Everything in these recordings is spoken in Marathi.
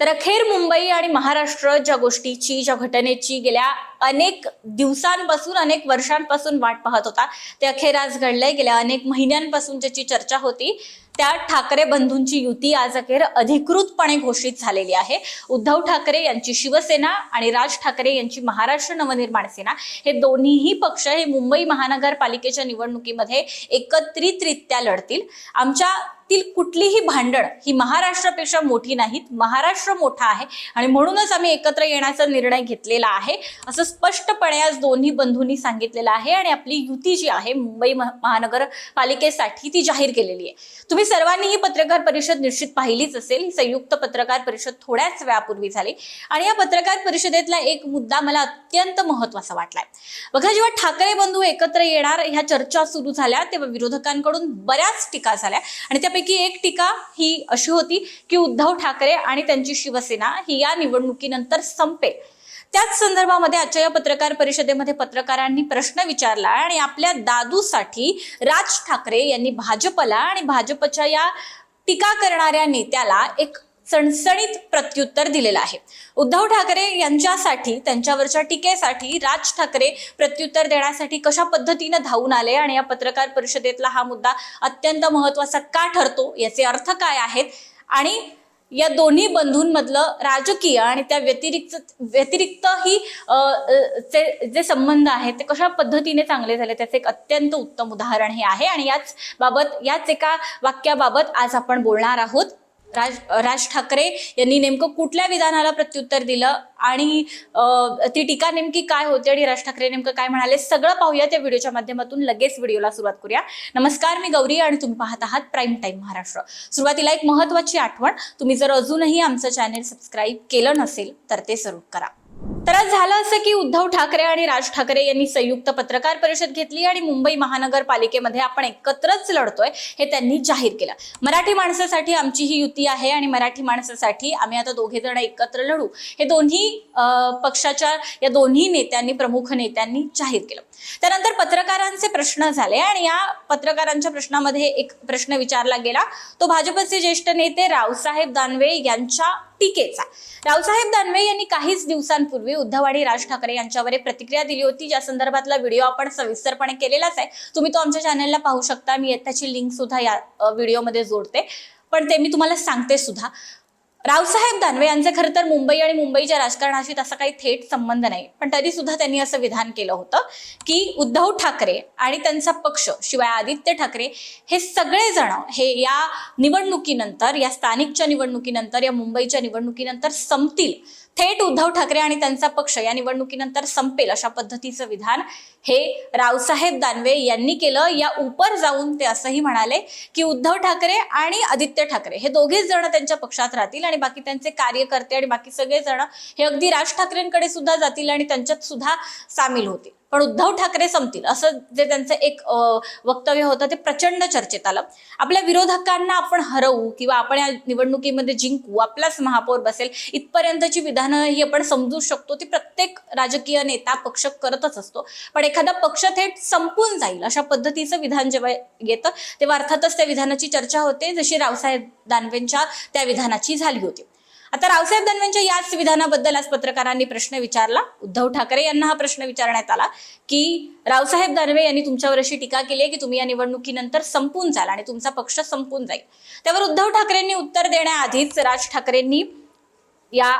तर अखेर मुंबई आणि महाराष्ट्र ज्या गोष्टीची ज्या घटनेची गेल्या अनेक दिवसांपासून अनेक वर्षांपासून वाट पाहत होता ते अखेर आज घडलंय. गेल्या अनेक महिन्यांपासून ज्याची चर्चा होती त्या ठाकरे बंधूंची युती आज अखेर अधिकृतपणे घोषित झालेली आहे. उद्धव ठाकरे यांची शिवसेना आणि राज ठाकरे यांची महाराष्ट्र नवनिर्माण सेना हे दोन्हीही पक्ष हे मुंबई महानगरपालिकेच्या निवडणुकीमध्ये एकत्रितरित्या लढतील. आमच्या तील कुठलीही भांडण ही महाराष्ट्रापेक्षा मोठी नाहीत. महाराष्ट्र मोठा आहे आणि म्हणूनच आम्ही एकत्र येण्याचा निर्णय घेतलेला आहे. असं स्पष्टपणे आज दोन्ही बंधूंनी सांगितलेलं आहे आणि आपली युती जी आहे मुंबई महा- महानगरपालिकेसाठी ती जाहीर केलेली आहे. तुम्ही सर्वांनी ही पत्रकार परिषद निश्चित पाहिलीच असेल. ही संयुक्त पत्रकार परिषद थोड्याच वेळापूर्वी झाली आणि या पत्रकार परिषदेतला एक मुद्दा मला अत्यंत महत्त्वाचा वाटलाय. बघा जेव्हा ठाकरे बंधू एकत्र येणार ह्या चर्चा सुरू झाल्या तेव्हा विरोधकांकडून बऱ्याच टीका झाल्या आणि त्या त्यापैकी एक टीका ही अशी होती की उद्धव ठाकरे आणि त्यांची शिवसेना ही या निवडणुकीनंतर संपेल. त्याच संदर्भामध्ये आजच्या या पत्रकार परिषदेमध्ये पत्रकारांनी प्रश्न विचारला आणि आपल्या दादूसाठी राज ठाकरे यांनी भाजपला आणि भाजपच्या या टीका करणाऱ्या नेत्याला एक सणसणीत प्रत्युत्तर दिलेलं आहे. उद्धव ठाकरे यांच्यासाठी त्यांच्यावरच्या टीकेसाठी राज ठाकरे प्रत्युत्तर देण्यासाठी कशा पद्धतीनं धावून आले आणि या पत्रकार परिषदेतला हा मुद्दा अत्यंत महत्त्वाचा का ठरतो याचे अर्थ काय आहेत? आणि या दोन्ही बंधूंमधलं राजकीय आणि त्या व्यतिरिक्त व्यतिरिक्त ही चे जे संबंध आहेत ते कशा पद्धतीने चांगले झाले त्याचे एक अत्यंत उत्तम उदाहरण हे आहे. आणि याच बाबत याच एका वाक्याबाबत आज आपण बोलणार आहोत. राज राज ठाकरे यांनी नेमकं कुठल्या विधानाला प्रत्युत्तर दिलं आणि ती टीका नेमकी काय होती आणि राज ठाकरे नेमकं काय म्हणाले सगळं पाहूया त्या व्हिडिओच्या माध्यमातून. लगेच व्हिडिओला सुरुवात करूया. नमस्कार मी गौरी आणि तुम्ही पाहत आहात प्राईम टाईम महाराष्ट्र. सुरुवातीला एक महत्वाची आठवण तुम्ही जर अजूनही आमचं चॅनेल सबस्क्राईब केलं नसेल तर ते सुरू करा. तर आज झालं असं की उद्धव ठाकरे आणि राज ठाकरे यांनी संयुक्त पत्रकार परिषद घेतली आणि मुंबई महानगरपालिकेमध्ये आपण एकत्रच लढतोय हे त्यांनी जाहीर केलं. मराठी माणसासाठी आमची ही युती आहे आणि मराठी माणसासाठी आम्ही आता दोघे जण एकत्र लढू हे दोन्ही पक्षाच्या या दोन्ही नेत्यांनी प्रमुख नेत्यांनी जाहीर केलं. त्यानंतर पत्रकारांचे प्रश्न झाले आणि या पत्रकारांच्या प्रश्नामध्ये एक प्रश्न विचारला गेला. तो भाजपचे ज्येष्ठ नेते रावसाहेब दानवे यांच्या टीकेचा. रावसाहेब दानवे यांनी काहीच दिवसांपूर्वी उद्धव आणि राज ठाकरे यांच्यावर एक प्रतिक्रिया दिली होती. ज्या संदर्भातला व्हिडिओ आपण सविस्तरपणे केलेलाच आहे. तुम्ही तो आमच्या चॅनलला पाहू शकता. मी त्याची लिंक सुद्धा या व्हिडिओमध्ये जोडते. पण ते मी तुम्हाला सांगते सुद्धा. रावसाहेब दानवे यांचे खरं तर मुंबई आणि मुंबईच्या राजकारणाशी तसा काही थेट संबंध नाही. पण तरी सुद्धा त्यांनी असं विधान केलं होतं की उद्धव ठाकरे आणि त्यांचा पक्ष शिवाय आदित्य ठाकरे हे सगळेजण हे या निवडणुकीनंतर या स्थानिकच्या निवडणुकीनंतर या मुंबईच्या निवडणुकीनंतर संपतील. थेट उद्धव ठाकरे आणि त्यांचा पक्ष या निवडणुकीनंतर संपेल अशा पद्धतीचं विधान हे रावसाहेब दानवे यांनी केलं. या उपर जाऊन ते असंही म्हणाले की उद्धव ठाकरे आणि आदित्य ठाकरे हे दोघेच जण त्यांच्या पक्षात राहतील आणि बाकी त्यांचे कार्यकर्ते आणि बाकी सगळेजण हे अगदी राज ठाकरेंकडे सुद्धा जातील आणि त्यांच्यात सुद्धा सामील होतील. पण उद्धव ठाकरे संपतील असं जे त्यांचं एक वक्तव्य होतं ते प्रचंड चर्चेत आलं. आपल्या विरोधकांना आपण हरवू किंवा आपण या निवडणुकीमध्ये जिंकू आपलाच महापौर बसेल इथपर्यंतची विधानं ही आपण समजू शकतो ती प्रत्येक राजकीय नेता पक्ष करतच असतो. पण एखादा पक्ष थेट संपून जाईल अशा पद्धतीचं विधान जेव्हा येतं तेव्हा अर्थातच त्या विधानाची चर्चा होते जशी रावसाहेब दानवेंच्या त्या विधानाची झाली होती. आता रावसाहेब दानवेंच्या याच विधानाबद्दल आज पत्रकारांनी प्रश्न विचारला. उद्धव ठाकरे यांना हा प्रश्न विचारण्यात आला की रावसाहेब दानवे यांनी तुमच्यावर अशी टीका केली आहे की तुम्ही या निवडणुकीनंतर संपून जाल आणि तुमचा पक्ष संपून जाईल. त्यावर उद्धव ठाकरेंनी उत्तर देण्याआधीच राज ठाकरेंनी या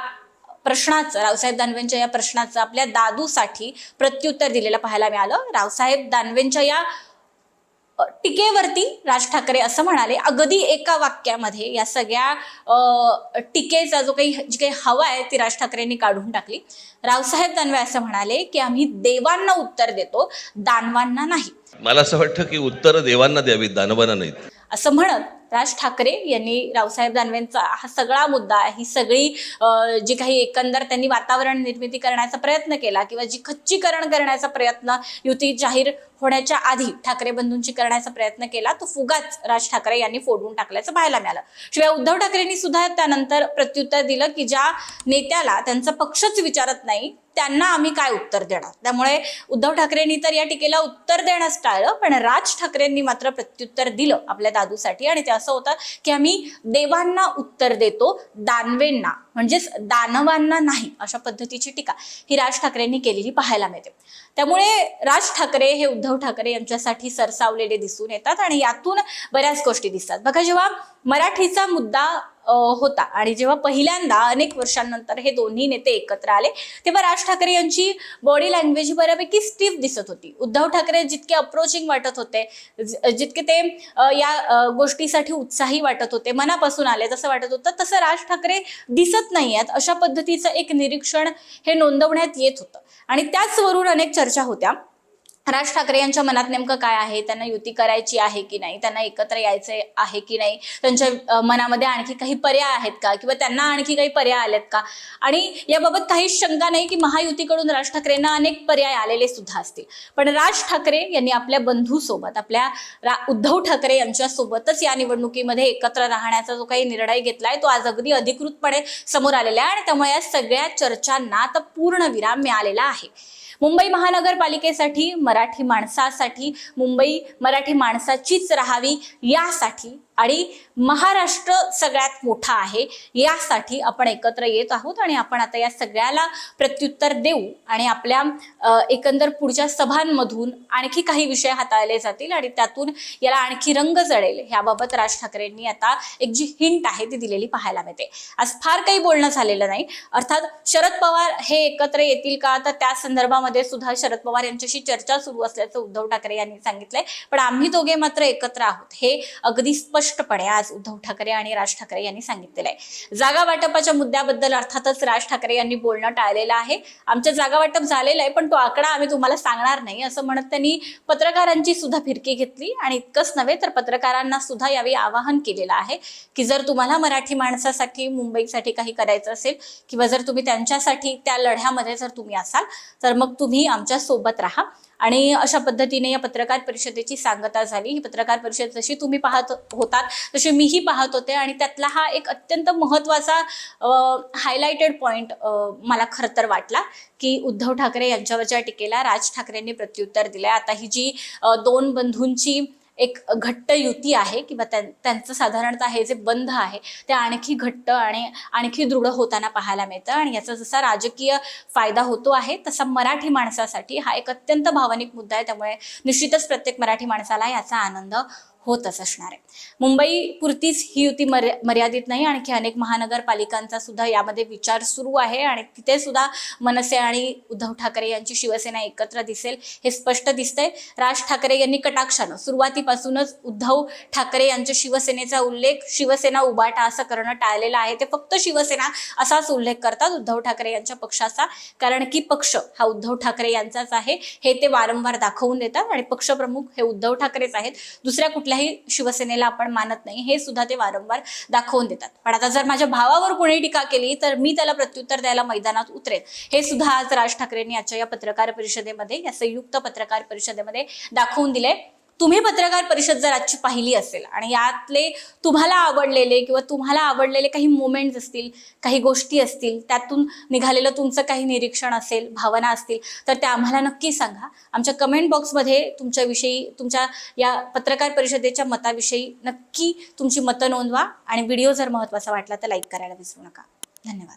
प्रश्नाचं रावसाहेब दानवेंच्या या प्रश्नाचं आपल्या दादूसाठी प्रत्युत्तर दिलेलं पाहायला मिळालं. रावसाहेब दानवेंच्या या टीकेवरती राज ठाकरे असं म्हणाले. अगदी एका वाक्यामध्ये या सगळ्या टीकेचा जो काही जी काही हवा आहे ती राज ठाकरेंनी काढून टाकली. रावसाहेब दानवे असं म्हणाले की आम्ही देवांना उत्तर देतो दानवांना नाही. मला असं वाटतं की उत्तर देवांना द्यावीत दानवांना नाहीत. असं म्हणत राज ठाकरे यांनी रावसाहेब दानवेंचा हा सगळा मुद्दा ही सगळी जी काही एकंदर त्यांनी वातावरण निर्मिती करण्याचा प्रयत्न केला किंवा जी खच्चीकरण करण्याचा प्रयत्न युती जाहीर होण्याच्या आधी ठाकरे बंधूंची करण्याचा प्रयत्न केला तो फुगाच राज ठाकरे यांनी फोडून टाकल्याचं पाहायला मिळालं. शिवाय उद्धव ठाकरेंनी सुद्धा त्यानंतर प्रत्युत्तर दिलं की ज्या नेत्याला त्यांचा पक्षच विचारत नाही त्यांना आम्ही काय उत्तर देणार? त्यामुळे उद्धव ठाकरेंनी तर या टीकेला उत्तर देण्यास टाळलं पण राज ठाकरेंनी मात्र प्रत्युत्तर दिलं आपल्या दादूसाठी. आणि ते असं होतं की आम्ही देवांना उत्तर देतो दानवेंना. म्हणजेच दानवांना नाही अशा पद्धतीची टीका ही राज ठाकरेंनी केलेली पाहायला मिळते. त्यामुळे राज ठाकरे हे उद्धव ठाकरे यांच्यासाठी सरसावलेले दिसून येतात आणि यातून बऱ्याच गोष्टी दिसतात. बघा जेव्हा मराठीचा मुद्दा होता. आणि जेव्हा पहिल्यांदा अनेक वर्षांनंतर हे दोन्ही नेते एकत्र आले तेव्हा राज ठाकरे यांची बॉडी लँग्वेज ही बऱ्यापैकी स्टीफ दिसत होती. उद्धव ठाकरे जितके अप्रोचिंग वाटत होते ज- जितके ते या गोष्टीसाठी उत्साही वाटत होते मनापासून आले जसं वाटत होतं तसं राज ठाकरे दिसत नाही आहेत अशा पद्धतीचं एक निरीक्षण हे नोंदवण्यात येत होतं. आणि त्याचवरून अनेक चर्चा होत्या. राज ठाकरे यांच्या मनात नेमकं काय आहे? त्यांना युती करायची आहे की नाही? त्यांना एकत्र यायचे आहे की नाही? त्यांच्या मनामध्ये आणखी काही पर्याय आहेत का? किंवा त्यांना आणखी काही पर्याय आलेत का? आणि याबाबत काहीच शंका नाही की महायुतीकडून राज ठाकरेंना अनेक पर्याय आलेले सुद्धा असतील. पण राज ठाकरे यांनी आपल्या बंधूसोबत आपल्या रा- उद्धव ठाकरे यांच्यासोबतच या निवडणुकीमध्ये एकत्र राहण्याचा जो काही निर्णय घेतलाय तो आज अगदी अधिकृतपणे समोर आलेला आहे आणि त्यामुळे या सगळ्या चर्चांना आता पूर्ण विराम मिळालेला आहे. मुंबई महानगरपालिकेसाठी मराठी माणसासाठी मुंबई मराठी माणसाचीच राहावी यासाठी आणि महाराष्ट्र सगळ्यात मोठा आहे यासाठी आपण एकत्र येत आहोत आणि आपण आता या सगळ्याला प्रत्युत्तर देऊ आणि आपल्या एकंदर पुढच्या सभांमधून आणखी काही विषय हाताळले जातील आणि त्यातून याला आणखी रंग जळेल ह्याबाबत राज ठाकरेंनी आता एक जी हिंट आहे ती दिलेली पाहायला मिळते. आज फार काही बोलणं झालेलं नाही अर्थात शरद पवार हे एकत्र येतील का? तर त्या संदर्भामध्ये सुद्धा शरद पवार यांच्याशी चर्चा सुरू असल्याचं उद्धव ठाकरे यांनी सांगितलंय पण आम्ही दोघे मात्र एकत्र आहोत. हे अगदी स्पष्टपणे आज उद्धव ठाकरे आणि राज ठाकरे यांनी सांगितलेलं आहे. जागा वाटपाच्या मुद्द्याबद्दल अर्थातच राज ठाकरे यांनी बोलणं टाळलेलं आहे. आमचं जागा वाटप झालेलं आहे पण तो आकडा आम्ही तुम्हाला सांगणार नाही असं म्हणत त्यांनी पत्रकारांची सुद्धा फिरकी घेतली. आणि इतकंच नव्हे तर पत्रकारांना सुद्धा यावेळी आवाहन केलेलं आहे की जर तुम्हाला मराठी माणसासाठी मुंबईसाठी काही करायचं असेल किंवा जर तुम्ही त्यांच्यासाठी त्या लढ्यामध्ये जर तुम्ही असाल तर मग तुम्ही आमच्यासोबत राहा. आणि अशा पद्धतीने या पत्रकार परिषदेची सांगता झाली. ही पत्रकार परिषद जशी तुम्ही पाहत होतात तशी मीही पाहत होते आणि त्यातला हा एक अत्यंत महत्त्वाचा हायलायटेड पॉईंट मला खरं तर वाटला की उद्धव ठाकरे यांच्यावरच्या टीकेला राज ठाकरेंनी प्रत्युत्तर दिलंय. आता ही जी दोन बंधूंची एक घट्ट युती आहे किंवा त्यां- त्यांचं साधारणतः हे जे बंध आहे ते आणखी घट्ट आणि आणखी दृढ होताना पाहायला मिळतं. आणि याचा जसा राजकीय फायदा होतो आहे तसा मराठी माणसासाठी हा एक अत्यंत भावनिक मुद्दा आहे. त्यामुळे निश्चितच प्रत्येक मराठी माणसाला याचा आनंद होतच असणार आहे. मुंबई पुरतीच ही युती मर्या मर्यादित नाही. आणखी अनेक महानगरपालिकांचा सुद्धा यामध्ये विचार सुरू आहे आणि तिथे सुद्धा मनसे आणि उद्धव ठाकरे यांची शिवसेना एकत्र दिसेल हे स्पष्ट दिसतंय. राज ठाकरे यांनी कटाक्षानं सुरुवातीपासूनच उद्धव ठाकरे यांच्या शिवसेनेचा उल्लेख शिवसेना उबाटा असं करणं टाळलेलं आहे. ते फक्त शिवसेना असाच उल्लेख करतात उद्धव ठाकरे यांच्या पक्षाचा. कारण की पक्ष हा उद्धव ठाकरे यांचाच आहे. हे ते वारंवार दाखवून देतात आणि पक्षप्रमुख हे उद्धव ठाकरेच आहेत. दुसऱ्या कुठल्या कुठल्याही शिवसेनेला आपण मानत नाही हे सुद्धा ते वारंवार दाखवून देतात. पण आता जर माझ्या भावावर कोणी टीका केली तर मी त्याला प्रत्युत्तर द्यायला मैदानात उतरेन. हे सुद्धा आज राज ठाकरेंनी आजच्या या पत्रकार परिषदेमध्ये या संयुक्त पत्रकार परिषदेमध्ये दाखवून दिले तुम्ही पत्रकार परिषद जर आजची पाहिली असेल आणि यातले तुम्हाला आवडलेले किंवा तुम्हाला आवडलेले काही मोमेंट्स असतील काही गोष्टी असतील त्यातून निघालेलं तुमचं काही निरीक्षण असेल भावना असतील तर त्या आम्हाला नक्की सांगा. आमच्या कमेंट बॉक्समध्ये तुमच्याविषयी तुमच्या या पत्रकार परिषदेच्या मताविषयी नक्की तुमची मतं नोंदवा आणि व्हिडिओ जर महत्त्वाचा वाटला तर लाईक करायला विसरू नका. धन्यवाद.